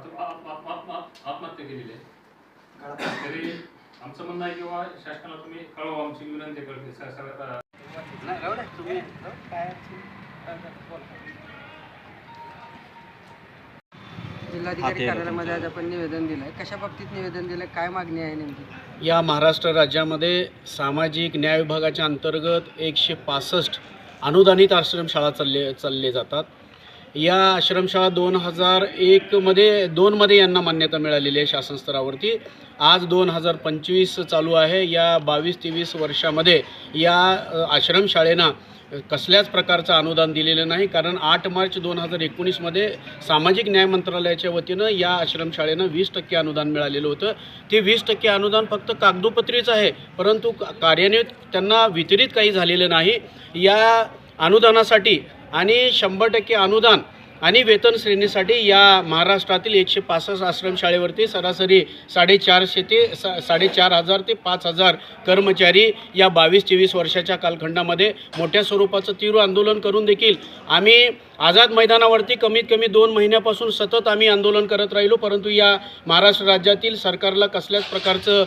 आत्महत्या केलेली आहे तरी आमचं म्हणणं आहे किंवा शासनाला तुम्ही कळवा आमची विनंती करते जिल्हाधिकारी कार्यालयामध्ये आज आपण निवेदन दिलंय. कशा बाबतीत निवेदन दिलंय? काय मागणी आहे नेमकी? या महाराष्ट्र राज्यामध्ये सामाजिक न्याय विभागाच्या अंतर्गत एकशे पासष्ट अनुदानित आश्रमशाळा चालले चालले जातात. या आश्रमशाळा दोन हजार एकमध्ये दोनमध्ये यांना मान्यता मिळालेली आहे शासन स्तरावरती. आज दोन हजार पंचवीस चालू आहे. या बावीस तेवीस वर्षामध्ये या अ, आश्रमशाळेनं कसल्याच प्रकारचं अनुदान दिलेलं नाही. कारण आठ मार्च दोन हजार एकोणीसमध्ये सामाजिक न्याय मंत्रालयाच्या वतीनं या आश्रमशाळेनं वीस टक्के अनुदान मिळालेलं होतं. ते वीस टक्के अनुदान फक्त कागदोपत्रीच आहे. परंतु का- कार्यान्वित त्यांना वितरित काही झालेलं नाही. या अनुदानासाठी आणि शंभर टक्के अनुदान आणि वेतन श्रेणीसाठी या महाराष्ट्रातील एकशे पासष्ट आश्रमशाळेवरती सरासरी साडेचारशे ते सा साडेचार हजार ते पाच हजार कर्मचारी या बावीस तेवीस वर्षाच्या कालखंडामध्ये मोठ्या स्वरूपाचं तीव्र आंदोलन करून देखील आम्ही आझाद मैदानावरती कमीत कमी दोन महिन्यापासून सतत आम्ही आंदोलन करत राहिलो परंतु या महाराष्ट्र राज्यातील सरकारला कसल्याच प्रकारचं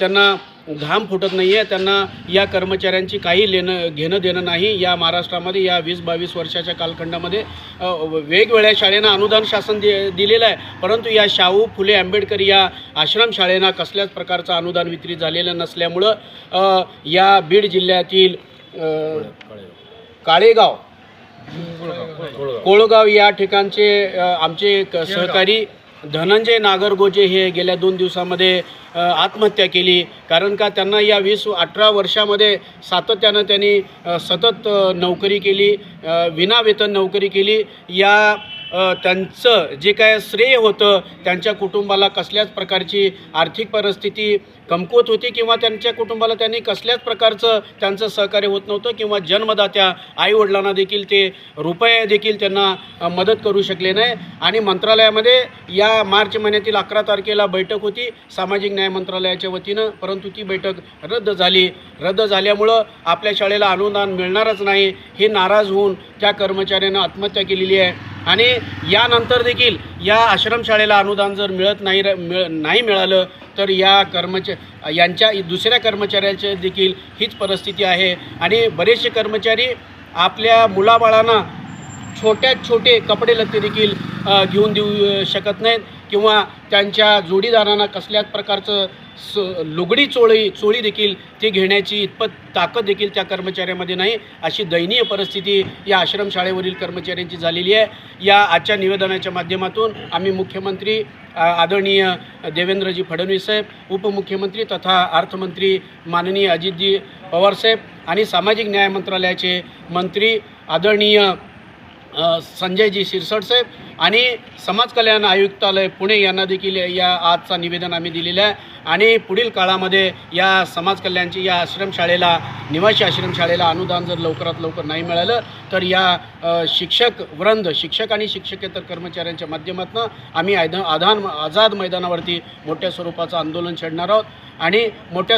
त्यांना घाम फुटत नाही आहे त्यांना या कर्मचाऱ्यांची काही लेणं घेणं देणं नाही. या महाराष्ट्रामध्ये या वीस बावीस वर्षाच्या कालखंडामध्ये वेगवेगळ्या शाळेनं अनुदान शासन दि दिलेलं आहे. परंतु या शाहू फुले आंबेडकर या आश्रमशाळेना कसल्याच प्रकारचं अनुदान वितरित झालेलं नसल्यामुळं या बीड जिल्ह्यातील काळेगाव कोळगाव. या ठिकाणचे आमचे सहकारी धनंजय नागरगोजे हे गेल्या दोन दिवसामध्ये आत्महत्या केली. कारण का त्यांना या वीस अठरा वर्षामध्ये सातत्यानं त्यांनी सतत नोकरी केली विनावेतन नोकरी केली. या त्यांचं जे काय श्रेय होतं त्यांच्या कुटुंबाला कसल्याच प्रकारची आर्थिक परिस्थिती कमकुवत होती किंवा त्यांच्या कुटुंबाला त्यांनी कसल्याच प्रकारचं त्यांचं सहकार्य होत नव्हतं किंवा जन्मदात्या आईवडिलांना देखील ते रुपये देखील त्यांना मदत करू शकले नाही. आणि मंत्रालयामध्ये या मार्च महिन्यातील अकरा तारखेला बैठक होती सामाजिक न्याय मंत्रालयाच्या वतीनं. परंतु ती बैठक रद्द झाली. रद्द झाल्यामुळं आपल्या शाळेला अनुदान मिळणारच नाही. हे नाराज होऊन त्या कर्मचाऱ्यानं आत्महत्या केलेली आहे. आणि यानंतर देखील या आश्रमशाळेला अनुदान जर मिळत नाही र- मिळ नाही मिळालं तर या कर्मच यांच्या दुसऱ्या कर्मचाऱ्याचे देखील हीच परिस्थिती आहे. आणि बरेचसे कर्मचारी आपल्या मुलाबाळांना छोट्यात छोटे कपडे लत्ते देखील घेऊन देऊ शकत नाहीत. किंवा त्यांच्या जोडीदारांना कसल्याच प्रकारचं स लुगडी चोळी चोळी देखील ती घेण्याची इतपत ताकद देखील त्या कर्मचाऱ्यामध्ये नाही. अशी दयनीय परिस्थिती या आश्रमशाळेवरील कर्मचाऱ्यांची झालेली आहे. या आजच्या निवेदनाच्या माध्यमातून आम्ही मुख्यमंत्री आदरणीय देवेंद्रजी फडणवीस साहेब उपमुख्यमंत्री तथा अर्थमंत्री माननीय अजितजी पवारसाहेब आणि सामाजिक न्याय मंत्रालयाचे मंत्री आदरणीय संजयजी शिरसटसाहेब आणि समाज कल्याण आयुक्तालय पुणे यांना देखील या आजचा निवेदन आम्ही दिलेलं आहे. आणि पुढील काळामध्ये या समाज कल्याणची या आश्रमशाळेला निवासी आश्रमशाळेला अनुदान जर लवकरात लवकर नाही मिळालं तर या शिक्षक वृंद शिक्षक आणि शिक्षकेतर कर्मचाऱ्यांच्या माध्यमातून आम्ही आयद आधान आझाद मैदानावरती मोठ्या स्वरूपाचं आंदोलन छेडणार आहोत. आणि मोठ्या